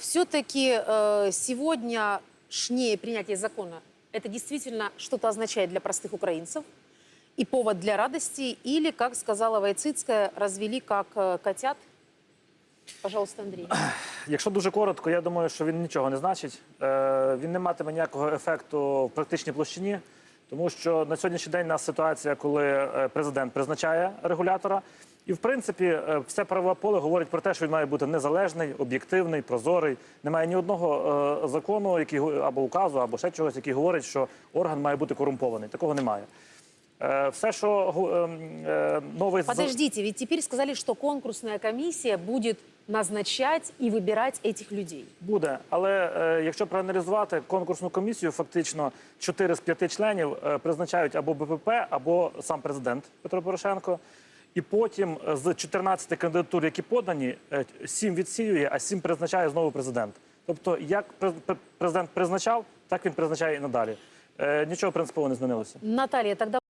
все-таки э, сегодняшнее принятие закона это действительно что-то означает для простых украинцев и повод для радости, или, как сказала Войцицкая, развели как э, котят? Пожалуйста, Андрей. Якщо дуже коротко, я думаю, що він нічого не значить. Е, Він не матиме ніякого ефекту в практичній площині, тому що на сьогоднішній день у нас ситуація, коли е, президент призначає регулятора. І в принципі, е, все правове поле говорить про те, що він має бути незалежний, об'єктивний, прозорий. Немає ні одного е, закону, який або указу, або ще чогось, який говорить, що орган має бути корумпований. Такого немає. Е, Все, що го- ем, е, новий Подождите, ведь теперь сказали, что конкурсная комиссия будет назначать и выбирать этих людей. Буде, але е, якщо проаналізувати конкурсну комісію, фактично 4 з 5 членів е, призначають або БПП, або сам президент Петро Порошенко. І потім е, з 14 кандидатур, які подані, 7 відсіює, а 7 призначає знову президент. Тобто, як пре- пре- президент призначав, так він призначає і надалі. Е, Нічого принципово не змінилося. Наталья, тогда